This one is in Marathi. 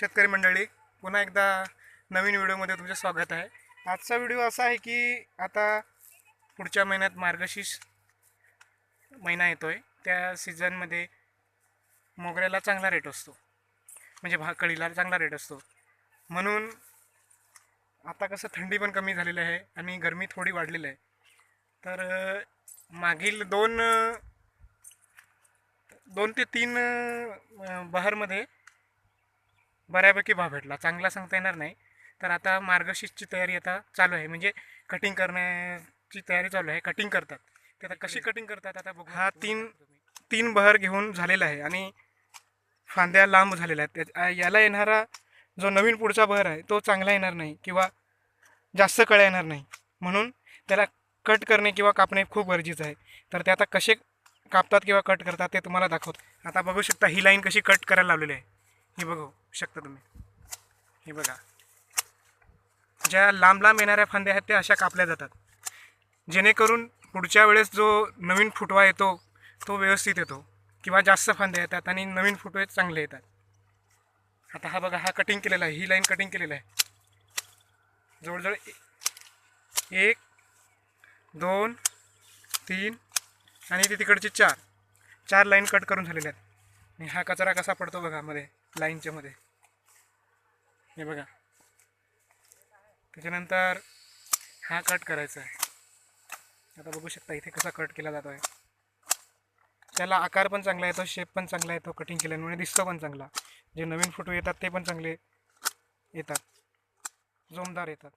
शेतकरी मंडळी पुन्हा एकदा नवीन व्हिडिओमध्ये तुमचं स्वागत आहे. आजचा व्हिडिओ असा आहे की आता पुढच्या महिन्यात मार्गशीर्ष महिना येतो आहे त्या सीझनमध्ये मोगऱ्याला चांगला रेट असतो. म्हणजे भा कळीला चांगला रेट असतो. म्हणून आता कसं थंडी पण कमी झालेली आहे आणि गरमी थोडी वाढलेली आहे. तर मागील दोन दोन ते तीन अ, बहारमध्ये बऱ्यापैकी भाव भेटला चांगला सांगता येणार नाही. तर आता मार्गशीर्षची तयारी आता चालू आहे. म्हणजे कटिंग करण्याची तयारी चालू आहे. कटिंग करतात. ते आता कशी कटिंग करतात आता बघू हा तीन तीन बहर घेऊन झालेला आहे आणि फांद्या लांब झालेल्या आहेत. आ, याला येणारा जो नवीन पुढचा बहर आहे तो चांगला येणार नाही किंवा जास्त कळ्या येणार नाही. म्हणून त्याला कट करणे किंवा कापणे खूप गरजेचं आहे. तर ते आता कसे कापतात किंवा कट करतात ते तुम्हाला दाखवतो. आता बघू शकता ही लाईन कशी कट करायला लावलेली आहे. ही बघू. शकता तुम्ही. हे बघा. ज्या लांब लांब येणाऱ्या फांद्या आहेत त्या अशा कापल्या जातात. जेणेकरून पुढच्या वेळेस जो नवीन फुटवा येतो तो व्यवस्थित येतो किंवा जास्त फांद्या येतात आणि नवीन फुटवे चांगले येतात. आता हा बघा हा कटिंग केलेला आहे. ही लाईन कटिंग केलेला आहे. जवळजवळ ए- एक दोन तीन आणि ते तिकडचे चार. चार लाईन कट करून झालेल्या आहेत. आणि हा कचरा कसा पडतो बघा मध्ये. लाईनच्या मध्ये. हे बघा. त्याच्यानंतर हा कट करायचा आहे. आता बघू शकता इथे कसा कट केला जातो आहे त्याला आकार पण चांगला येतो शेप पण चांगला येतो कटिंग केल्यामुळे दिसतो पण चांगला. जे नवीन फोटो येतात ते पण चांगले येतात. जोमदार येतात.